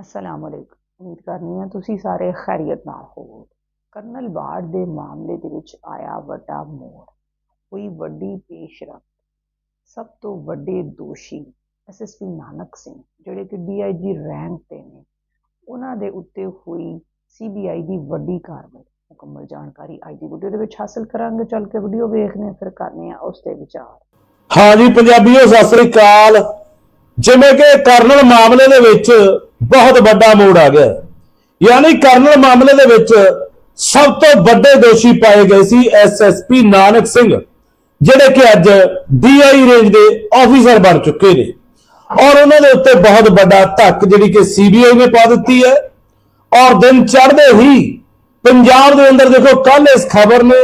ਅਸਲਾਮ ਅਲੈਕੁਮ ਉਮੀਦ ਕਰਨੀ ਹਾਂ ਤੁਸੀਂ ਸਾਰੇ ਖੈਰੀਅਤ ਨਾਲ ਹੋਵੋਗੇ। ਕਰਨਲ ਬਾੜ ਦੇ ਮਾਮਲੇ ਦੇ ਵਿੱਚ ਆਇਆ ਵੱਡਾ ਮੋੜ। ਕੋਈ ਵੱਡੀ ਪੇਸ਼ਰਫ, ਸਭ ਤੋਂ ਵੱਡੇ ਦੋਸ਼ੀ ਐਸਐਸਪੀ ਨਾਨਕ ਸਿੰਘ, ਜਿਹੜੇ ਕਿ ਡੀਆਈਜੀ ਰੈਂਕ ਤੇ ਨੇ, ਉਹਨਾਂ ਦੇ ਉੱਤੇ ਹੋਈ ਸੀਬੀਆਈ ਦੀ ਵੱਡੀ ਕਾਰਵਾਈ। ਮੁਕੰਮਲ ਜਾਣਕਾਰੀ ਅੱਜ ਦੀ ਵੀਡੀਓ ਦੇ ਵਿੱਚ ਹਾਸਲ ਕਰਾਂਗੇ। ਚੱਲ ਕੇ ਵੀਡੀਓ ਵੇਖਦੇ ਹਾਂ, ਫਿਰ ਕਰਨੇ ਆ ਉਸ ਤੇ ਵਿਚਾਰ। ਹਾਂਜੀ, ਪੰਜਾਬੀਓ, ਸਤਿ ਸ੍ਰੀ ਅਕਾਲ। ਜਿਵੇਂ ਕਿ ਕਰਨਲ ਮਾਮਲੇ ਦੇ ਵਿੱਚ ਬਹੁਤ ਵੱਡਾ ਮੋੜ ਆ ਗਿਆ। ਯਾਨੀ ਕਰਨਲ ਮਾਮਲੇ ਦੇ ਵਿੱਚ ਸਭ ਤੋਂ ਵੱਡੇ ਦੋਸ਼ੀ ਪਾਏ ਗਏ ਸੀ ਐਸਐਸਪੀ ਨਾਨਕ ਸਿੰਘ, ਜਿਹੜੇ ਕਿ ਅੱਜ ਡੀਆਈ ਰੇਂਜ ਦੇ ਆਫੀਸਰ ਬਣ ਚੁੱਕੇ ਨੇ। ਔਰ ਉਹਨਾਂ ਦੇ ਉੱਤੇ ਬਹੁਤ ਵੱਡਾ ਧੱਕ ਜਿਹੜੀ ਕਿ ਸੀਬੀਆਈ ਨੇ ਪਾ ਦਿੱਤੀ ਹੈ। ਔਰ ਦਿਨ ਚੜ੍ਹਦੇ ਹੀ ਪੰਜਾਬ ਦੇ ਅੰਦਰ ਦੇਖੋ ਕੱਲ ਇਸ ਖਬਰ ਨੇ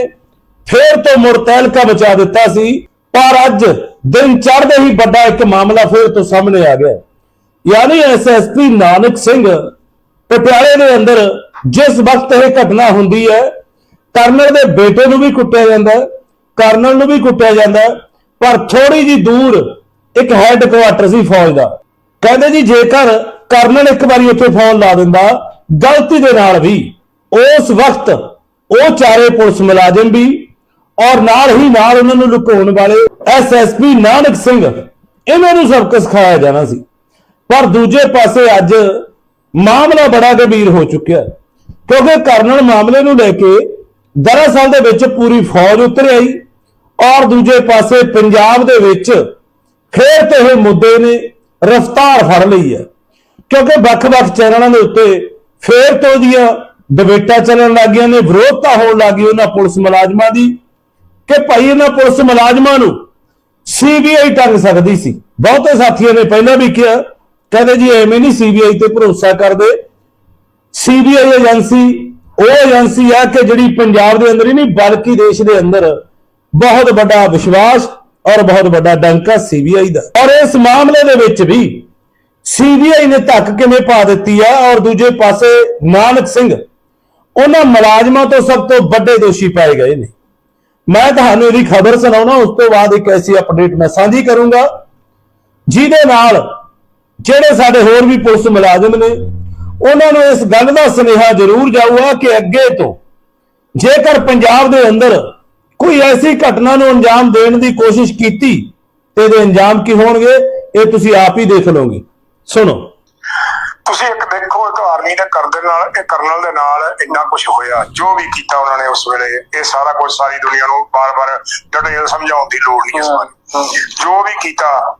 ਫੇਰ ਤੋਂ ਮੁੜ ਤਹਿਲਕਾ ਬਚਾ ਦਿੱਤਾ ਸੀ। ਪਰ ਅੱਜ ਦਿਨ ਚੜ੍ਹਦੇ ਹੀ ਵੱਡਾ ਇੱਕ ਮਾਮਲਾ ਫੇਰ ਤੋਂ ਸਾਹਮਣੇ ਆ ਗਿਆ। ਯਾਨੀ ਐਸਐਸਪੀ ਨਾਨਕ ਸਿੰਘ ਪਟਿਆਲੇ ਦੇ ਅੰਦਰ ਜਿਸ ਵਕਤ ਇਹ ਘਟਨਾ ਹੁੰਦੀ ਹੈ, ਕਰਨਲ ਦੇ ਬੇਟੇ ਨੂੰ ਵੀ ਕੁੱਟਿਆ ਜਾਂਦਾ ਹੈ, ਕਰਨਲ ਨੂੰ ਵੀ ਕੁੱਟਿਆ ਜਾਂਦਾ ਪਰ ਥੋੜੀ ਜੀ ਦੂਰ ਇੱਕ ਹੈੱਡ ਕੁਆਟਰ ਸੀ ਫੌਜ ਦਾ। ਕਹਿੰਦੇ ਜੀ ਜੇਕਰ ਕਰਨਲ ਇੱਕ ਵਾਰੀ ਉੱਥੇ ਫੋਨ ਲਾ ਦਿੰਦਾ, ਗਲਤੀ ਦੇ ਨਾਲ ਵੀ ਉਸ ਵਕਤ ਉਹ ਚਾਰੇ ਪੁਲਿਸ ਮੁਲਾਜ਼ਮ ਵੀ ਔਰ ਨਾਲ ਹੀ ਨਾਲ ਉਹਨਾਂ ਨੂੰ ਲੁਕਾਉਣ ਵਾਲੇ ਐਸਐਸਪੀ ਨਾਨਕ ਸਿੰਘ, ਇਹਨਾਂ ਨੂੰ ਸਬਕ ਸਿਖਾਇਆ ਜਾਣਾ ਸੀ। ਪਰ ਦੂਜੇ ਪਾਸੇ ਅੱਜ ਮਾਮਲਾ ਬੜਾ ਗੰਭੀਰ ਹੋ ਚੁੱਕਿਆ ਕਿਉਂਕਿ ਕਰਨਲ ਮਾਮਲੇ ਨੂੰ ਲੈ ਕੇ ਦਰਅਸਲ ਦੇ ਵਿੱਚ ਪੂਰੀ ਫੌਜ ਉਤਰ ਆਈ ਔਰ ਦੂਜੇ ਪਾਸੇ ਪੰਜਾਬ ਦੇ ਵਿੱਚ ਫੇਰ ਤੋਂ ਇਹ ਮੁੱਦੇ ਨੇ ਰਫਤਾਰ ਫੜ ਲਈ ਹੈ। ਕਿਉਂਕਿ ਵੱਖ-ਵੱਖ ਚੈਨਲਾਂ ਦੇ ਉੱਤੇ ਫੇਰ ਤੋਂ ਦੀਆਂ ਡਿਬੇਟਾਂ ਚੱਲਣ ਲੱਗੀਆਂ ਨੇ ਵਿਰੋਧਤਾ ਹੋਣ ਲੱਗੀ ਉਹਨਾਂ ਪੁਲਿਸ ਮੁਲਾਜ਼ਮਾਂ ਦੀ ਕਿ ਭਾਈ ਇਹਨਾਂ ਪੁਲਿਸ ਮੁਲਾਜ਼ਮਾਂ ਨੂੰ ਸੀਬੀਆਈ ਟੰਗ ਸਕਦੀ ਸੀ। ਬਹੁਤੇ ਸਾਥੀਆਂ ਨੇ ਪਹਿਲਾਂ ਵੀ ਕਿਹਾ ਕਹਿੰਦੇ ਜੀ ਐਵੇਂ ਨਹੀਂ ਸੀਬੀਆਈ ਤੇ ਭਰੋਸਾ ਕਰਦੇ। ਸੀਬੀਆਈ ਏਜੰਸੀ, ਉਹ ਏਜੰਸੀ ਆ ਕਿ ਜਿਹੜੀ ਪੰਜਾਬ ਦੇ ਅੰਦਰ ਹੀ ਨਹੀਂ, ਬਲਕਿ ਦੇਸ਼ ਦੇ ਅੰਦਰ ਬਹੁਤ ਵੱਡਾ ਵਿਸ਼ਵਾਸ ਔਰ ਬਹੁਤ ਵੱਡਾ ਡੰਕਾ ਸੀਬੀਆਈ ਦਾ। ਔਰ ਇਸ ਮਾਮਲੇ ਦੇ ਵਿੱਚ ਵੀ ਸੀਬੀਆਈ ਨੇ ਧੱਕ ਕਿਵੇਂ ਪਾ ਦਿੱਤੀ ਆ? ਔਰ ਦੂਜੇ ਪਾਸੇ ਨਾਨਕ ਸਿੰਘ, ਉਹਨਾਂ ਮੁਲਾਜ਼ਮਾਂ ਤੋਂ ਸਭ ਤੋਂ ਵੱਡੇ ਦੋਸ਼ੀ ਪਾਏ ਗਏ ਨੇ। ਮੈਂ ਤੁਹਾਨੂੰ ਇਹਦੀ ਖਬਰ ਸੁਣਾਉਣਾ, ਉਸ ਤੋਂ ਬਾਅਦ ਇੱਕ ਐਸੀ ਅਪਡੇਟ ਮੈਂ ਸਾਂਝੀ ਕਰੂੰਗਾ, ਜਿਹਦੇ ਨਾਲ ਜਿਹੜੇ ਸਾਡੇ ਹੋਰ ਵੀ ਪੁਲਿਸ ਮੁਲਾਜ਼ਮ ਨੇ ਉਹਨਾਂ ਨੂੰ ਇਸ ਗੱਲ ਦਾ ਸੁਨੇਹਾ ਜ਼ਰੂਰ ਜਾਊਗਾ ਕਿ ਅੱਗੇ ਤੋਂ ਜੇਕਰ ਪੰਜਾਬ ਦੇ ਅੰਦਰ ਕੋਈ ਐਸੀ ਘਟਨਾ ਨੂੰ ਅੰਜਾਮ ਦੇਣ ਦੀ ਕੋਸ਼ਿਸ਼ ਕੀਤੀ ਤੇ ਇਹਦੇ ਅੰਜਾਮ ਕੀ ਹੋਣਗੇ ਇਹ ਤੁਸੀਂ ਆਪ ਹੀ ਦੇਖ ਲਓਗੇ। ਸੁਣੋ। ਤੁਸੀਂ ਇੱਕ ਦੇਖੋ ਇੱਕ ਆਰਮੀ ਦੇ ਕਰਦੇ ਨਾਲ ਇਹ ਕਰਨਲ ਦੇ ਨਾਲ ਇੰਨਾ ਕੁਝ ਹੋਇਆ ਜੋ ਵੀ ਕੀਤਾ ਉਹਨਾਂ ਨੇ ਉਸ ਵੇਲੇ ਇਹ ਸਾਰਾ ਕੁਝ ਸਾਰੀ ਦੁਨੀਆ ਨੂੰ ਬਾਰ-ਬਾਰ ਡਿਟੇਲ ਸਮਝਾਉਣ ਦੀ ਲੋੜ ਨਹੀਂ ਇਸ ਬਾਰੇ। ਜੋ ਵੀ ਕੀਤਾ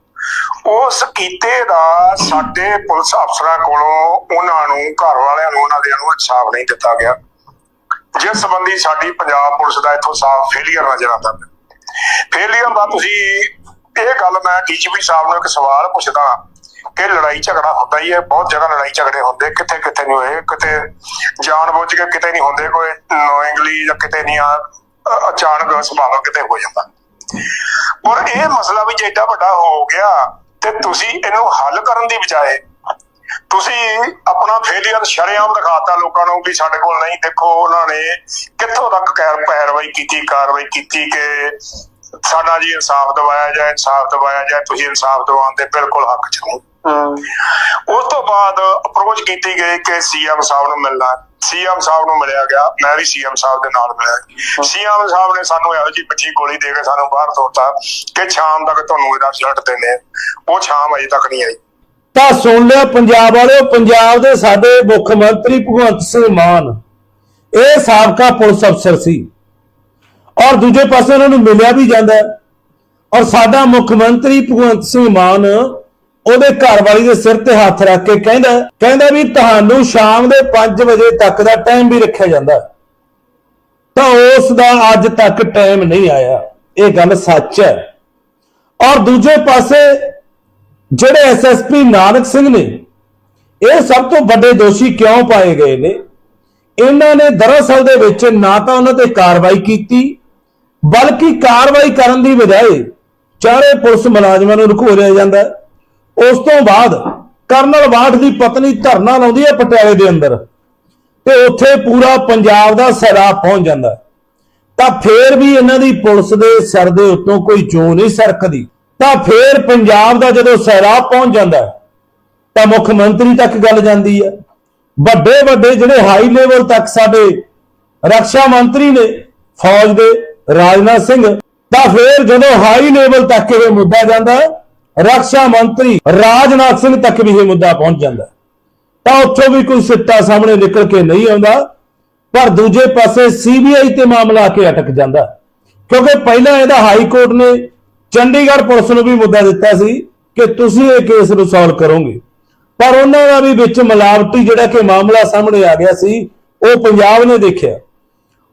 ਉਸ ਕੀਤੇ ਦਾ ਸਾਡੇ ਪੁਲਿਸ ਅਫਸਰਾਂ ਕੋਲੋਂ ਉਹਨਾਂ ਨੂੰ, ਘਰ ਵਾਲਿਆਂ ਨੂੰ, ਉਹਨਾਂ ਦੇ ਨੂੰ ਇਨਸਾਫ ਨਹੀਂ ਦਿੱਤਾ ਗਿਆ। ਜਿਸ ਸੰਬੰਧੀ ਸਾਡੀ ਪੰਜਾਬ ਪੁਲਿਸ ਦਾ ਇੱਥੋਂ ਸਾਫ਼ ਫੇਲੀਅਰ ਨਜ਼ਰ ਆਉਂਦਾ ਫੇਲੀਅਰ ਦਾ ਤੁਸੀਂ, ਇਹ ਗੱਲ ਮੈਂ ਡੀਜੀਪੀ ਸਾਹਿਬ ਨੂੰ ਇੱਕ ਸਵਾਲ ਪੁੱਛਦਾ ਕਿ ਲੜਾਈ ਝਗੜਾ ਹੁੰਦਾ ਹੀ ਹੈ, ਬਹੁਤ ਜਗ੍ਹਾ ਲੜਾਈ ਝਗੜੇ ਹੁੰਦੇ ਕਿੱਥੇ ਕਿੱਥੇ ਨਹੀਂ ਹੋਏ, ਕਿਤੇ ਜਾਣ ਜਾਣਬੁੱਝ ਕੇ ਕਿਤੇ ਨਹੀਂ ਹੁੰਦੇ ਕੋਈ ਨੋਇੰਗਲੀ ਜਾਂ ਕਿਤੇ ਨਹੀਂ ਆ ਅਚਾਨਕ ਸੁਭਾਵਕ ਕਿਤੇ ਹੋ ਜਾਂਦਾ। ਔਰ ਇਹ ਮਸਲਾ ਵੀ ਜੇ ਏਡਾ ਵੱਡਾ ਹੋ ਗਿਆ ਤੇ ਤੁਸੀਂ ਇਹਨੂੰ ਹੱਲ ਕਰਨ ਦੀ ਬਜਾਏ ਤੁਸੀਂ ਆਪਣਾ ਫੇਲੀਅਰ ਸ਼ਰੇਆਮ ਦਿਖਾਤਾ ਲੋਕਾਂ ਨੂੰ ਵੀ ਸਾਡੇ ਕੋਲ ਨਹੀਂ ਦੇਖੋ ਉਹਨਾਂ ਨੇ ਕਿੱਥੋਂ ਤੱਕ ਕੈਰ ਪੈਰਵਾਈ ਕੀਤੀ ਕਾਰਵਾਈ ਕੀਤੀ ਕਿ ਸਾਡਾ ਜੀ ਇਨਸਾਫ ਦਿਵਾਇਆ ਜਾਏ ਇਨਸਾਫ ਦਿਵਾਇਆ ਜਾਏ ਤੁਸੀਂ ਇਨਸਾਫ ਦਿਵਾਉਣ ਦੇ ਬਿਲਕੁਲ ਹੱਕ ਚ ਹੋ। ਉਸ ਤੋਂ ਬਾਅਦ ਅਪਰੋਚ ਕੀਤੀ ਗਈ ਕਿ ਸੀਐਮ ਸਾਹਿਬ ਨੂੰ ਮਿਲਣਾ। ਸੀਐਮ ਸਾਹਿਬ ਨੂੰ ਮਿਲਿਆ ਗਿਆ ਮੈਂ ਵੀ ਸੀਐਮ ਸਾਹਿਬ ਦੇ ਨਾਲ ਮਿਲਿਆ ਸੀਐਮ ਸਾਹਿਬ ਨੇ ਸਾਨੂੰ ਇਹੋ ਜਿਹੀ ਪਿੱਛੀ ਗੋਲੀ ਦੇ ਕੇ ਸਾਨੂੰ ਬਾਹਰ ਤੋਰਤਾ ਕਿ ਸ਼ਾਮ ਤੱਕ ਤੁਹਾਨੂੰ ਇਹਦਾ ਰਿਜ਼ਲਟ ਦੇਣੇ। ਉਹ ਸ਼ਾਮ ਅਜੇ ਤੱਕ ਨਹੀਂ ਆਈ ਤਾਂ ਸੁਣ ਲਿਆ ਪੰਜਾਬ ਵਾਲਿਓ ਪੰਜਾਬ ਦੇ ਸਾਡੇ ਮੁੱਖ ਮੰਤਰੀ ਭਗਵੰਤ ਸਿੰਘ ਮਾਨ ਇਹ ਸਾਬਕਾ ਪੁਲਿਸ ਅਫਸਰ ਸੀ ਔਰ ਦੂਜੇ ਪਾਸੇ ਉਹਨਾਂ ਨੂੰ ਮਿਲਿਆ ਵੀ ਜਾਂਦਾ। ਔਰ ਸਾਡਾ ਮੁੱਖ ਮੰਤਰੀ ਭਗਵੰਤ ਸਿੰਘ ਮਾਨ ਉਹਦੇ ਘਰ ਵਾਲੀ ਦੇ ਸਿਰ ਤੇ ਹੱਥ ਰੱਖ ਕੇ ਕਹਿੰਦਾ ਕਹਿੰਦਾ ਵੀ ਤੁਹਾਨੂੰ ਸ਼ਾਮ ਦੇ 5 ਵਜੇ ਤੱਕ ਦਾ ਟਾਈਮ ਵੀ ਰੱਖਿਆ ਜਾਂਦਾ ਤਾਂ ਉਸ ਦਾ ਅੱਜ ਤੱਕ ਟਾਈਮ ਨਹੀਂ ਆਇਆ। ਇਹ ਗੱਲ ਸੱਚ ਹੈ। ਔਰ ਦੂਜੇ ਪਾਸੇ ਜਿਹੜੇ ਐਸਐਸਪੀ ਨਾਨਕ ਸਿੰਘ ਨੇ, ਇਹ ਸਭ ਤੋਂ ਵੱਡੇ ਦੋਸ਼ੀ ਕਿਉਂ ਪਾਏ ਗਏ ਨੇ? ਇਹਨਾਂ ਨੇ ਦਰਅਸਲ ਦੇ ਵਿੱਚ ਨਾ ਤਾਂ ਉਹਨਾਂ ਤੇ ਕਾਰਵਾਈ ਕੀਤੀ, ਬਲਕਿ ਕਾਰਵਾਈ ਕਰਨ ਦੀ ਬਜਾਏ ਚਾਰੇ ਪੁਲਿਸ ਮੁਲਾਜ਼ਮਾਂ ਨੂੰ ਰੁਕੋਰਿਆ ਜਾਂਦਾ ਹੈ। ਉਸ ਤੋਂ ਬਾਅਦ ਕਰਨਲ ਬਾਠ ਦੀ ਪਤਨੀ ਧਰਨਾ ਲਾਉਂਦੀ ਹੈ ਪਟਿਆਲੇ ਦੇ ਅੰਦਰ ਤੇ ਉੱਥੇ ਪੂਰਾ ਪੰਜਾਬ ਦਾ ਸੈਲਾਬ ਪਹੁੰਚ ਜਾਂਦਾ ਤਾਂ ਫੇਰ ਵੀ ਇਹਨਾਂ ਦੀ ਪੁਲਿਸ ਦੇ ਸਿਰ ਦੇ ਉੱਤੋਂ ਕੋਈ ਚੋਂ ਨਹੀਂ ਸਰਕਦੀ। ਤਾਂ ਫੇਰ ਪੰਜਾਬ ਦਾ ਜਦੋਂ ਸੈਲਾਬ ਪਹੁੰਚ ਜਾਂਦਾ ਤਾਂ ਮੁੱਖ ਮੰਤਰੀ ਤੱਕ ਗੱਲ ਜਾਂਦੀ ਹੈ। ਵੱਡੇ ਵੱਡੇ ਜਿਹੜੇ ਹਾਈ ਲੈਵਲ ਤੱਕ ਸਾਡੇ ਰੱਖਿਆ ਮੰਤਰੀ ਨੇ, ਫੌਜ ਦੇ, ਰਾਜਨਾਥ ਸਿੰਘ, ਤਾਂ ਫੇਰ ਜਦੋਂ ਹਾਈ ਲੈਵਲ ਤੱਕ ਇਹ ਮੁੱਦਾ ਜਾਂਦਾ ਰੱਖਿਆ ਮੰਤਰੀ ਰਾਜਨਾਥ ਸਿੰਘ ਤੱਕ ਵੀ ਇਹ ਮੁੱਦਾ ਪਹੁੰਚ ਜਾਂਦਾ ਤਾਂ ਉੱਥੋਂ ਵੀ ਕੋਈ ਸਿੱਟਾ ਸਾਹਮਣੇ ਨਿਕਲ ਕੇ ਨਹੀਂ ਆਉਂਦਾ, ਪਰ ਦੂਜੇ ਪਾਸੇ ਸੀਬੀਆਈ ਤੇ ਮਾਮਲਾ ਆ ਕੇ ਅਟਕ ਜਾਂਦਾ ਕਿਉਂਕਿ ਪਹਿਲਾਂ ਇਹਦਾ ਹਾਈ ਕੋਰਟ ਨੇ ਚੰਡੀਗੜ੍ਹ ਪੁਲਿਸ ਨੂੰ ਵੀ ਮੁੱਦਾ ਦਿੱਤਾ ਸੀ ਕਿ ਤੁਸੀਂ ਇਹ ਕੇਸ ਨੂੰ ਸੋਲਵ ਕਰੋਗੇ। ਪਰ ਉਹਨਾਂ ਦਾ ਵੀ ਵਿੱਚ ਮਿਲਾਵਟੀ ਜਿਹੜਾ ਕਿ ਮਾਮਲਾ ਸਾਹਮਣੇ ਆ ਗਿਆ ਸੀ, ਉਹ ਪੰਜਾਬ ਨੇ ਦੇਖਿਆ।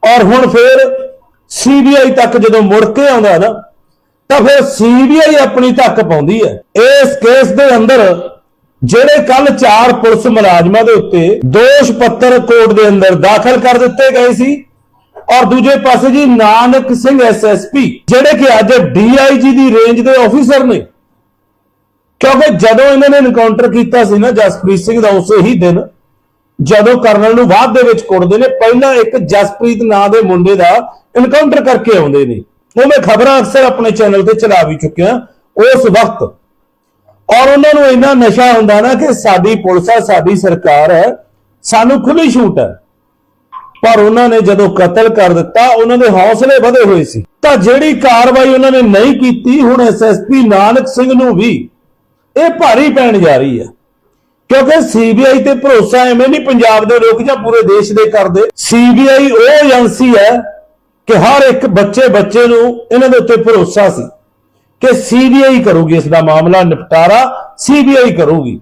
ਔਰ ਹੁਣ ਫਿਰ ਸੀਬੀਆਈ ਤੱਕ ਜਦੋਂ ਮੁੜ ਕੇ ਆਉਂਦਾ ਨਾ ਤਾਂ ਫਿਰ ਸੀਬੀਆਈ ਆਪਣੀ ਧੱਕ ਪਾਉਂਦੀ ਹੈ। ਇਸ ਕੇਸ ਦੇ ਅੰਦਰ ਜਿਹੜੇ ਕੱਲ ਚਾਰ ਪੁਲਿਸ ਮੁਲਾਜ਼ਮਾਂ ਦੇ ਉੱਤੇ ਦੋਸ਼ ਪੱਤਰ ਕੋਰਟ ਦੇ ਅੰਦਰ ਦਾਖਲ ਕਰ ਦਿੱਤੇ ਗਏ ਸੀ ਔਰ ਦੂਜੇ ਪਾਸੇ ਜੀ ਨਾਨਕ ਸਿੰਘ ਐਸਐਸਪੀ ਜਿਹੜੇ ਕਿ ਅੱਜ ਡੀਆਈਜੀ ਦੀ ਰੇਂਜ ਦੇ ਆਫੀਸਰ ਨੇ। ਕਿਉਂਕਿ ਜਦੋਂ ਇਹਨਾਂ ਨੇ ਇਨਕਾਊਂਟਰ ਕੀਤਾ ਸੀ ਨਾ ਜਸਪ੍ਰੀਤ ਸਿੰਘ ਦਾ ਉਸੇ ਹੀ ਦਿਨ, ਜਦੋਂ ਕਰਨਲ ਨੂੰ ਬਾਅਦ ਦੇ ਵਿੱਚ ਕੁੱਟਦੇ ਨੇ, ਪਹਿਲਾਂ ਇੱਕ ਜਸਪ੍ਰੀਤ ਨਾਂ ਦੇ ਮੁੰਡੇ ਦਾ ਇਨਕਾਊਂਟਰ ਕਰਕੇ ਆਉਂਦੇ ਨੇ। ਉਹ ਮੈਂ ਖਬਰਾਂ ਅਕਸਰ ਆਪਣੇ ਚੈਨਲ ਤੇ ਚਲਾ ਵੀ ਚੁੱਕਿਆ, ਉਸ ਵਕਤ। ਔਰ ਉਹਨਾਂ ਨੂੰ ਇੰਨਾ ਨਸ਼ਾ ਹੁੰਦਾ ਨਾ ਕਿ ਸਾਡੀ ਪੁਲਿਸ ਹੈ ਸਾਡੀ ਸਰਕਾਰ ਹੈ, ਸਾਨੂੰ ਖੁੱਲੀ ਛੂਟ ਹੈ। ਪਰ ਉਹਨਾਂ ਨੇ ਜਦੋਂ ਕਤਲ ਕਰ ਦਿੱਤਾ, ਉਹਨਾਂ ਦੇ ਹੌਸਲੇ ਵਧੇ ਹੋਏ ਸੀ। ਤਾਂ ਜਿਹੜੀ ਕਾਰਵਾਈ ਉਹਨਾਂ ਨੇ ਨਹੀਂ ਕੀਤੀ, ਹੁਣ ਐਸਐਸਪੀ ਨਾਨਕ ਸਿੰਘ ਨੂੰ ਵੀ ਇਹ ਭਾਰੀ ਪੈਣ ਜਾ ਰਹੀ ਹੈ। ਕਿਉਂਕਿ ਸੀਬੀਆਈ ਤੇ ਭਰੋਸਾ ਐਵੇਂ ਨਹੀਂ ਪੰਜਾਬ ਦੇ ਲੋਕ ਜਾਂ ਪੂਰੇ ਦੇਸ਼ ਦੇ ਕਰਦੇ। ਸੀਬੀਆਈ ਉਹ ਏਜੰਸੀ ਹੈ ਕਿ ਹਰ ਇੱਕ ਬੱਚੇ ਬੱਚੇ ਨੂੰ ਇਹਨਾਂ ਦੇ ਉੱਤੇ ਭਰੋਸਾ ਸੀ ਕਿ ਸੀਬੀਆਈ ਕਰੂਗੀ ਇਸ ਦਾ ਮਾਮਲਾ, ਨਿਪਟਾਰਾ ਸੀਬੀਆਈ ਕਰੂਗੀ।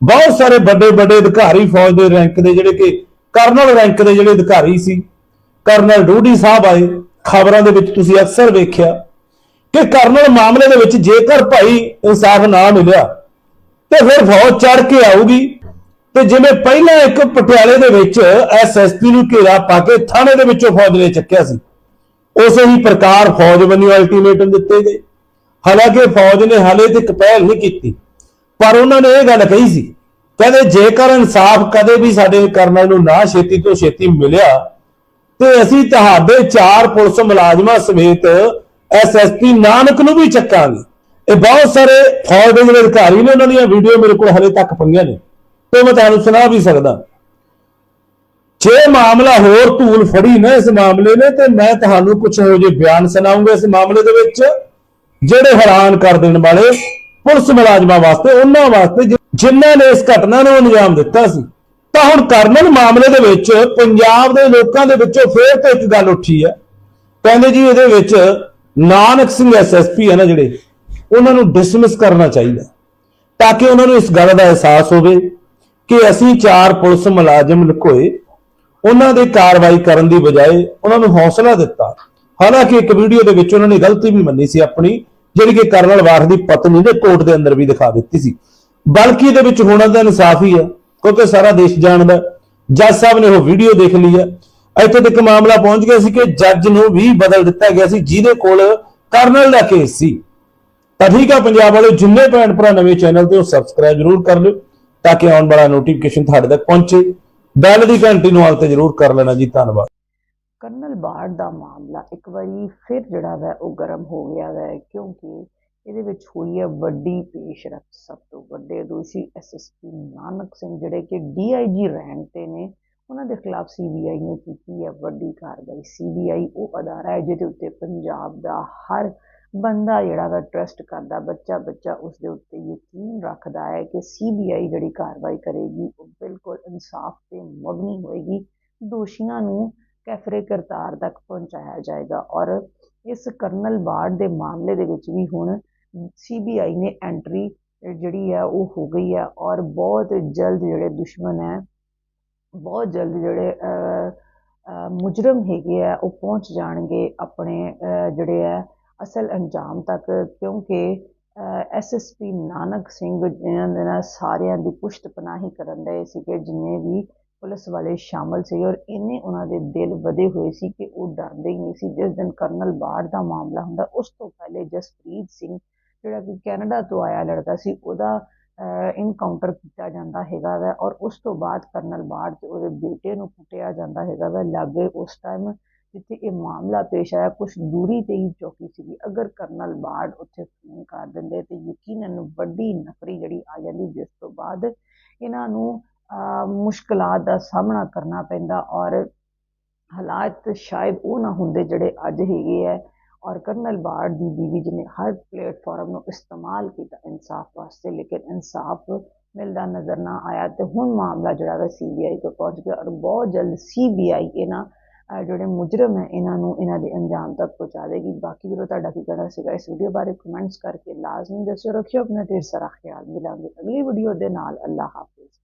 ਬਹੁਤ ਸਾਰੇ ਵੱਡੇ ਵੱਡੇ ਅਧਿਕਾਰੀ ਫੌਜ ਦੇ ਰੈਂਕ ਦੇ ਜਿਹੜੇ ਕਿ ਕਰਨਲ ਰੈਂਕ ਦੇ ਜਿਹੜੇ ਅਧਿਕਾਰੀ ਸੀ, ਕਰਨਲ ਡੂਡੀ ਸਾਹਿਬ ਆਏ, ਖਬਰਾਂ ਦੇ ਵਿੱਚ ਤੁਸੀਂ ਅਕਸਰ ਵੇਖਿਆ ਕਿ ਕਰਨਲ ਮਾਮਲੇ ਦੇ ਵਿੱਚ ਜੇਕਰ ਭਾਈ ਇਨਸਾਫ ਨਾ ਮਿਲਿਆ ਤੇ ਫਿਰ ਫੌਜ ਚੜ ਕੇ ਆਊਗੀ ਤੇ ਜਿਵੇਂ ਪਹਿਲਾਂ ਇੱਕ ਪਟਿਆਲੇ ਦੇ ਵਿੱਚ ਐਸਐਸਪੀ ਨੂੰ ਘੇਰਾ ਪਾ ਕੇ ਥਾਣੇ ਦੇ ਵਿੱਚੋਂ ਫੌਜ ਨੇ ਚੱਕਿਆ ਸੀ। ਉਸੇ ਹੀ ਪ੍ਰਕਾਰ ਫੌਜ ਵੱਲੋਂ ਅਲਟੀਮੇਟਮ ਦਿੱਤੇ ਗਏ। ਹਾਲਾਂਕਿ ਫੌਜ ਨੇ ਹਾਲੇ ਤੱਕ ਪਹਿਲ ਨਹੀਂ ਕੀਤੀ, ਪਰ ਉਹਨਾਂ ਨੇ ਇਹ ਗੱਲ ਕਹੀ ਸੀ, ਕਹਿੰਦੇ ਜੇਕਰ ਇਨਸਾਫ ਕਦੇ ਵੀ ਸਾਡੇ ਕਰਨਲ ਨੂੰ ਨਾ ਛੇਤੀ ਤੋਂ ਛੇਤੀ ਮਿਲਿਆ, ਤੇ ਅਸੀਂ ਤੁਹਾਡੇ ਚਾਰ ਪੁਲਿਸ ਮੁਲਾਜ਼ਮਾਂ ਸਮੇਤ ਐਸਐਸਪੀ ਨਾਨਕ ਨੂੰ ਵੀ ਚੱਕਾਂਗੇ। ਇਹ ਬਹੁਤ ਸਾਰੇ ਫੌਜ ਦੇ ਜਿਹੜੇ ਅਧਿਕਾਰੀ ਨੇ, ਉਹਨਾਂ ਦੀਆਂ ਵੀਡੀਓ ਮੇਰੇ ਕੋਲ ਹਲੇ ਤੱਕ ਪਈਆਂ ਨੇ, ਤੇ ਮੈਂ ਤੁਹਾਨੂੰ ਸੁਣਾ ਵੀ ਸਕਦਾ। ਜੇ ਮਾਮਲਾ ਹੋਰ ਧੂਲ ਫੜੀ ਨਾ ਇਸ ਮਾਮਲੇ ਨੇ, ਤੇ ਮੈਂ ਤੁਹਾਨੂੰ ਕੁਝ ਇਹੋ ਜਿਹੇ ਬਿਆਨ ਸੁਣਾਉਂਗਾ ਇਸ ਮਾਮਲੇ ਦੇ ਵਿੱਚ, ਜਿਹੜੇ ਹੈਰਾਨ ਕਰ ਦੇਣ ਵਾਲੇ ਪੁਲਿਸ ਮੁਲਾਜ਼ਮਾਂ ਵਾਸਤੇ, ਉਹਨਾਂ ਵਾਸਤੇ ਜਿਨ੍ਹਾਂ ਨੇ ਇਸ ਘਟਨਾ ਨੂੰ ਅੰਜਾਮ ਦਿੱਤਾ ਸੀ। ਤਾਂ ਹੁਣ ਕਰਨਲ ਮਾਮਲੇ ਦੇ ਵਿੱਚ ਪੰਜਾਬ ਦੇ ਲੋਕਾਂ ਦੇ ਵਿੱਚੋਂ ਫੇਰ ਤੋਂ ਇੱਕ ਗੱਲ ਉੱਠੀ ਹੈ ਕਹਿੰਦੇ ਜੀ ਇਹਦੇ ਵਿੱਚ ਨਾਨਕ ਸਿੰਘ ਐਸਐਸਪੀ ਹੈ ਨਾ ਜਿਹੜੇ, ਉਹਨਾਂ ਨੂੰ ਡਿਸਮਿਸ ਕਰਨਾ ਚਾਹੀਦਾ। ਤਾਂ ਕਿ ਉਹਨਾਂ ਨੂੰ ਇਸ ਗੱਲ ਦਾ ਅਹਿਸਾਸ ਹੋਵੇ ਕਿ ਅਸੀਂ ਚਾਰ ਪੁਲਿਸ ਮੁਲਾਜ਼ਮ ਲੁਕੋਏ ਉਹਨਾਂ ਦੇ ਕਾਰਵਾਈ ਕਰਨ ਦੀ ਬਜਾਏ ਉਹਨਾਂ ਨੂੰ ਹੌਸਲਾ ਦਿੱਤਾ। ਹਾਲਾਂਕਿ ਇੱਕ ਵੀਡੀਓ ਦੇ ਵਿੱਚ ਉਹਨਾਂ ਨੇ ਗਲਤੀ ਵੀ ਮੰਨੀ ਸੀ ਆਪਣੀ, ਜਿਹੜੀ ਕਿ ਕਰਨਲ ਵਾਰ ਦੀ ਪਤਨੀ ਨੇ ਕੋਰਟ ਦੇ ਅੰਦਰ ਵੀ ਦਿਖਾ ਦਿੱਤੀ ਸੀ। ਬਲਕਿ ਇਹਦੇ ਵਿੱਚ ਹੋਣਾ ਤਾਂ ਇਨਸਾਫ ਹੀ ਹੈ, ਕਿਉਂਕਿ ਸਾਰਾ ਦੇਸ਼ ਜਾਣਦਾ ਜੱਜ ਸਾਹਿਬ ਨੇ ਉਹ ਵੀਡੀਓ ਦੇਖ ਲਈ ਹੈ। ਇੱਥੇ ਤੱਕ ਮਾਮਲਾ ਪਹੁੰਚ ਗਿਆ ਸੀ ਕਿ ਜੱਜ ਨੂੰ ਵੀ ਬਦਲ ਦਿੱਤਾ ਗਿਆ ਸੀ, ਜਿਹਦੇ ਕੋਲ ਕਰਨਲ ਦਾ ਕੇਸ ਸੀ। ਤਾਂ ਠੀਕ ਆ, ਪੰਜਾਬ ਵਾਲੇ ਜਿੰਨੇ ਭੈਣ ਭਰਾ ਨਵੇਂ ਚੈਨਲ ਤੇ ਉਹ ਸਬਸਕ੍ਰਾਈਬ ਜ਼ਰੂਰ ਕਰ ਲਿਓ, ਤਾਂ ਕਿ ਆਉਣ ਵਾਲਾ ਨੋਟੀਫਿਕੇਸ਼ਨ ਤੁਹਾਡੇ ਤੱਕ ਪਹੁੰਚੇ। ਬੈਲ ਦੀ ਘੰਟੀ ਨੂੰ ਹਾਲ ਤੇ ਜ਼ਰੂਰ ਕਰ ਲੈਣਾ ਜੀ, ਧੰਨਵਾਦ। ਕਰਨਲ ਬਾੜ ਦਾ ਮਾਮਲਾ ਇੱਕ ਵਾਰੀ ਫਿਰ ਜਿਹੜਾ ਵੈ, ਉਹ ਗਰਮ ਹੋ ਗਿਆ ਵੈ, ਕਿਉਂਕਿ ਇਹਦੇ ਵਿੱਚ ਹੋਈ ਹੈ ਵੱਡੀ ਪੇਸ਼ਰਫ, ਸਭ ਤੋਂ ਵੱਡੇ ਦੋਸ਼ੀ ਐਸਐਸਪੀ ਨਾਨਕ ਸਿੰਘ, ਜਿਹੜੇ ਕਿ ਡੀਆਈਜੀ ਰੈਂਕ ਤੇ ਨੇ। ਉਹਨਾਂ ਦੇ ਖਿਲਾਫ ਸੀਬੀਆਈ ਨੇ ਕੀਤੀ ਹੈ ਵੱਡੀ ਕਾਰਵਾਈ। ਸੀਬੀਆਈ ਉਹ ਅਦਾਰਾ ਹੈ ਜਿਹਦੇ ਉੱਤੇ ਪੰਜਾਬ ਦਾ ਹਰ ਬੰਦਾ ਜਿਹੜਾ ਵਾ ਟਰਸਟ ਕਰਦਾ ਬੱਚਾ ਬੱਚਾ ਉਸ ਦੇ ਉੱਤੇ ਯਕੀਨ ਰੱਖਦਾ ਹੈ ਕਿ ਸੀਬੀਆਈ ਜਿਹੜੀ ਕਾਰਵਾਈ ਕਰੇਗੀ, ਉਹ ਬਿਲਕੁਲ ਇਨਸਾਫ ਤੇ ਮਬਨੀ ਹੋਏਗੀ। ਦੋਸ਼ੀਆਂ ਨੂੰ ਕੈਫਰੇ ਕਰਤਾਰ ਤੱਕ ਪਹੁੰਚਾਇਆ ਜਾਏਗਾ ਔਰ ਇਸ ਕਰਨਲ ਬਾੜ ਦੇ ਮਾਮਲੇ ਦੇ ਵਿੱਚ ਵੀ ਹੁਣ ਸੀਬੀਆਈ ਨੇ ਐਂਟਰੀ ਜਿਹੜੀ ਹੈ ਉਹ ਹੋ ਗਈ ਹੈ ਔਰ ਬਹੁਤ ਜਲਦ ਜਿਹੜੇ ਦੁਸ਼ਮਣ ਹੈ, ਬਹੁਤ ਜਲਦ ਜਿਹੜੇ ਮੁਜਰਮ ਹੈਗੇ ਆ, ਉਹ ਪਹੁੰਚ ਜਾਣਗੇ ਆਪਣੇ ਜਿਹੜੇ ਹੈ ਅਸਲ ਅੰਜਾਮ ਤੱਕ, ਕਿਉਂਕਿ ਐਸਐਸਪੀ ਨਾਨਕ ਸਿੰਘ ਜਿਨ੍ਹਾਂ ਦੇ ਨਾਲ ਸਾਰਿਆਂ ਦੀ ਪੁਸ਼ਤ ਪਨਾਹੀ ਕਰਨ ਦੇ ਸੀਗੇ, ਜਿੰਨੇ ਵੀ ਪੁਲਿਸ ਵਾਲੇ ਸ਼ਾਮਲ ਸੀ ਔਰ ਇੰਨੇ ਉਹਨਾਂ ਦੇ ਦਿਲ ਵਧੇ ਹੋਏ ਸੀ ਕਿ ਉਹ ਡਰਦੇ ਹੀ ਨਹੀਂ ਸੀ। ਜਿਸ ਦਿਨ ਕਰਨਲ ਬਾੜ ਦਾ ਮਾਮਲਾ ਹੁੰਦਾ, ਉਸ ਤੋਂ ਪਹਿਲੇ ਜਸਪ੍ਰੀਤ ਸਿੰਘ, ਜਿਹੜਾ ਕਿ ਕੈਨੇਡਾ ਤੋਂ ਆਇਆ ਲੜਕਾ ਸੀ, ਉਹਦਾ ਇਨਕਾਊਂਟਰ ਕੀਤਾ ਜਾਂਦਾ ਹੈਗਾ ਵੈ ਔਰ ਉਸ ਤੋਂ ਬਾਅਦ ਕਰਨਲ ਬਾੜ ਤੇ ਉਹਦੇ ਬੇਟੇ ਨੂੰ ਕੁੱਟਿਆ ਜਾਂਦਾ ਹੈਗਾ ਵੈ। ਲਾਗੇ ਉਸ ਟਾਈਮ ਜਿੱਥੇ ਇਹ ਮਾਮਲਾ ਪੇਸ਼ ਆਇਆ ਕੁਝ ਦੂਰੀ ਤੇ ਹੀ ਚੌਕੀ ਸੀਗੀ। ਅਗਰ ਕਰਨਲ ਬਾੜ ਉੱਥੇ ਫੋਨ ਕਰ ਦਿੰਦੇ ਤੇ ਯਕੀਨਨ ਵੱਡੀ ਨਫਰੀ ਜਿਹੜੀ ਆ ਜਾਂਦੀ ਜਿਸ ਤੋਂ ਬਾਅਦ ਇਹਨਾਂ ਨੂੰ ਅਹ, ਮੁਸ਼ਕਲਾਂ ਦਾ ਸਾਹਮਣਾ ਕਰਨਾ ਪੈਂਦਾ ਔਰ ਹਾਲਾਤ ਸ਼ਾਇਦ ਉਹ ਨਾ ਹੁੰਦੇ ਜਿਹੜੇ ਅੱਜ ਹੈਗੇ ਹੈ ਔਰ ਕਰਨਲ ਬਾੜ ਦੀ ਬੀਵੀ ਜਿਹਨੇ ਹਰ ਪਲੇਟਫਾਰਮ ਨੂੰ ਇਸਤੇਮਾਲ ਕੀਤਾ ਇਨਸਾਫ ਵਾਸਤੇ ਲੇਕਿਨ ਇਨਸਾਫ ਮਿਲਦਾ ਨਜ਼ਰ ਨਾ ਆਇਆ ਤੇ ਹੁਣ ਮਾਮਲਾ ਜਿਹੜਾ ਵਾ ਸੀਬੀਆਈ ਕੋਲ ਪਹੁੰਚ ਗਿਆ ਔਰ ਬਹੁਤ ਜਲਦ ਸੀਬੀਆਈ ਇਹਨਾਂ ਜਿਹੜੇ ਮੁਜਰਮ ਹੈ, ਇਹਨਾਂ ਨੂੰ ਇਹਨਾਂ ਦੇ ਅੰਜਾਮ ਤੱਕ ਪਹੁੰਚਾ ਦੇਗੀ। ਬਾਕੀ ਵੀਰੋ, ਤੁਹਾਡਾ ਕੀ ਕਹਿਣਾ ਸੀਗਾ? ਇਸ ਵੀਡੀਓ ਬਾਰੇ ਕਮੈਂਟਸ ਕਰਕੇ ਲਾਜ਼ਮੀ ਦੱਸਿਓ। ਰੱਖਿਓ ਆਪਣਾ ਢੇਰ ਸਾਰਾ ਖਿਆਲ। ਮਿਲਾਂਗੇ ਅਗਲੀ ਵੀਡੀਓ ਦੇ ਨਾਲ। ਅੱਲਾਹ ਹਾਫਿਜ਼।